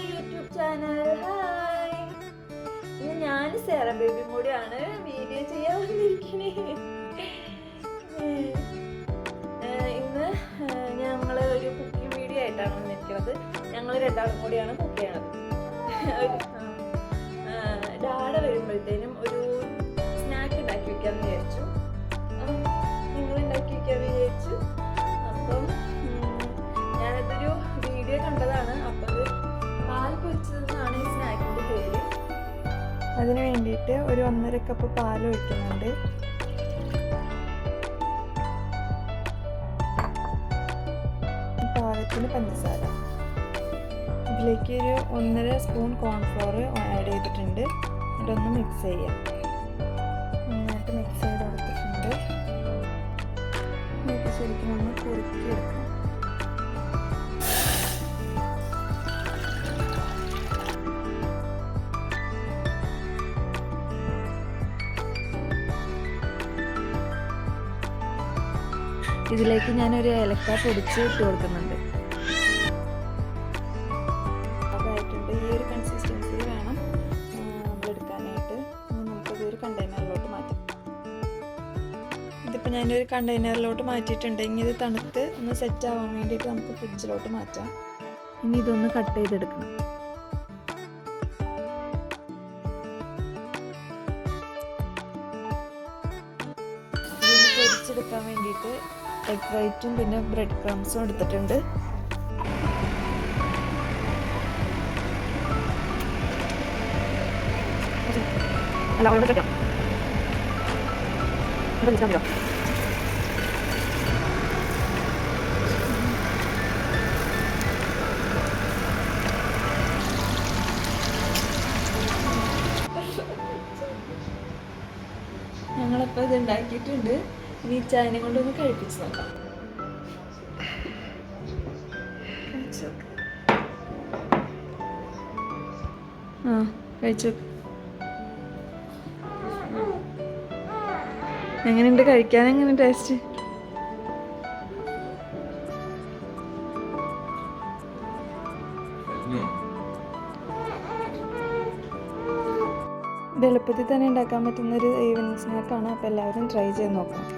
My YouTube channel hi ഇന്ന് ഞാൻ സേറ ബേബിയും കൂടിയാണ് വീഡിയോ ചെയ്യാൻ വന്നിരിക്കണേ ഇന്ന് ഞങ്ങൾ ഒരു കുക്കിംഗ് വീഡിയോ ആയിട്ടാണ് വന്നിരിക്കുന്നത്. ഞങ്ങൾ രണ്ടാളും കൂടിയാണ് കുക്ക് ചെയ്യണത്. ഡാഡ വരുമ്പോഴത്തേനും ഒരു സ്നാക്ക് ഉണ്ടാക്കി വെക്കാമെന്ന് വിചാരിച്ചു. അതിന് വേണ്ടിയിട്ട് ഒരു ഒന്നര കപ്പ് പാൽ ഒഴിക്കുന്നുണ്ട്. പാകത്തിന് പഞ്ചസാര. ഇതിലേക്ക് ഒരു ഒന്നര സ്പൂൺ കോൺഫ്ലോർ ആഡ് ചെയ്തിട്ടുണ്ട്. ഇതൊന്ന് മിക്സ് ചെയ്യാം. നന്നായിട്ട് മിക്സ് ചെയ്ത് കൊടുത്തിട്ടുണ്ട്. ശരിക്കും ഒന്ന് കുറുക്കിയെടുക്കാം. ഇതിലേക്ക് ഞാനൊരു ഏലക്ക പൊടിച്ച് ഇട്ട് കൊടുക്കുന്നുണ്ട്. ഈ ഒരു കൺസിസ്റ്റൻസി വേണം. ഒരു കണ്ടെയ്നറിലോട്ട് മാറ്റാം. ഇതിപ്പോൾ ഞാനൊരു കണ്ടെയ്നറിലോട്ട് മാറ്റിയിട്ടുണ്ട്. ഇനി ഇത് തണുത്ത് ഒന്ന് സെറ്റ് ആവാൻ വേണ്ടിയിട്ട് നമുക്ക് ഫ്രിഡ്ജിലോട്ട് മാറ്റാം. ഇനി ഇതൊന്ന് കട്ട് ചെയ്തെടുക്കണം. പൊരിച്ചെടുക്കാൻ വേണ്ടിയിട്ട് എഗ് വൈറ്റും പിന്നെ ബ്രെഡ് ക്രംസും എടുത്തിട്ടുണ്ട്. അല്ല ഞങ്ങളപ്പോൾ ഇത് ഉണ്ടാക്കിയിട്ടുണ്ട്. ഇനി ചായനെ കൊണ്ടൊന്ന് കഴിപ്പിച്ച് നോക്കാം. കഴിച്ച് ആ കഴിച്ചു നോക്ക്. എങ്ങനെയുണ്ട് കഴിക്കാൻ? എങ്ങനെ ടേസ്റ്റ് ഇത് എളുപ്പത്തിൽ തന്നെ ഉണ്ടാക്കാൻ പറ്റുന്ന ഒരു ഈവനിങ് സ്നാക്കാണ് അപ്പോൾ എല്ലാവരും ട്രൈ ചെയ്ത് നോക്കണം.